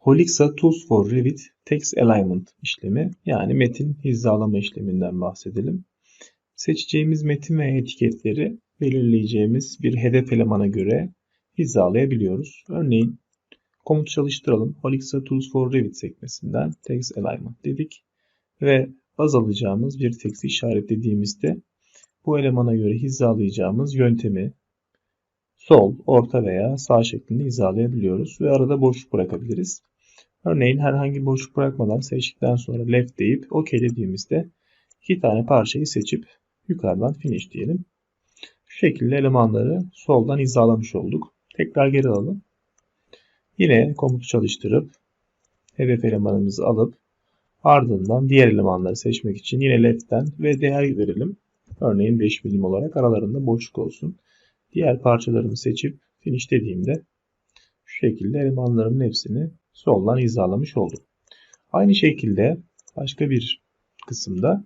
Holixa Tools for Revit Text Alignment işlemi yani metin hizalama işleminden bahsedelim. Seçeceğimiz metin ve etiketleri belirleyeceğimiz bir hedef elemana göre hizalayabiliyoruz. Örneğin komut çalıştıralım. Holixa Tools for Revit sekmesinden Text Alignment dedik ve baz alacağımız bir teksti işaretlediğimizde bu elemana göre hizalayacağımız yöntemi sol, orta veya sağ şeklinde hizalayabiliyoruz ve arada boşluk bırakabiliriz. Örneğin herhangi boşluk bırakmadan seçtikten sonra left deyip OK dediğimizde iki tane parçayı seçip yukarıdan finish diyelim. Şu şekilde elemanları soldan hizalamış olduk. Tekrar geri alalım. Yine komutu çalıştırıp hedef elemanımızı alıp ardından diğer elemanları seçmek için yine left'ten ve değer verelim. Örneğin 5 milim olarak aralarında boşluk olsun. Diğer parçalarımı seçip finish dediğimde şu şekilde elemanlarımın hepsini soldan hizalamış oldum. Aynı şekilde başka bir kısımda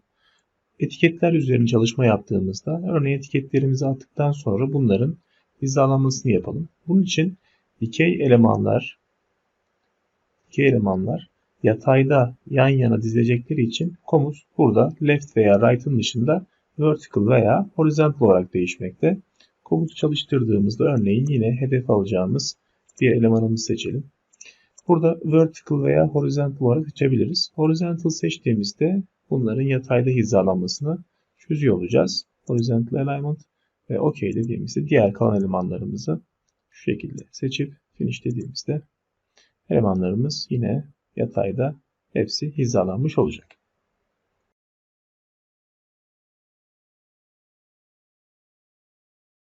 etiketler üzerine çalışma yaptığımızda örneğin etiketlerimizi attıktan sonra bunların hizalanmasını yapalım. Bunun için dikey elemanlar dikey elemanlar yatayda yan yana dizilecekleri için komut burada left veya right'ın dışında vertical veya horizontal olarak değişmekte. Komutu çalıştırdığımızda örneğin yine hedef alacağımız bir elemanımızı seçelim. Burada vertical veya horizontal olarak seçebiliriz. Horizontal seçtiğimizde bunların yatayda hizalanmasını çözüyor olacağız. Horizontal alignment ve OK dediğimizde diğer kalan elemanlarımızı şu şekilde seçip finish dediğimizde elemanlarımız yine yatayda hepsi hizalanmış olacak.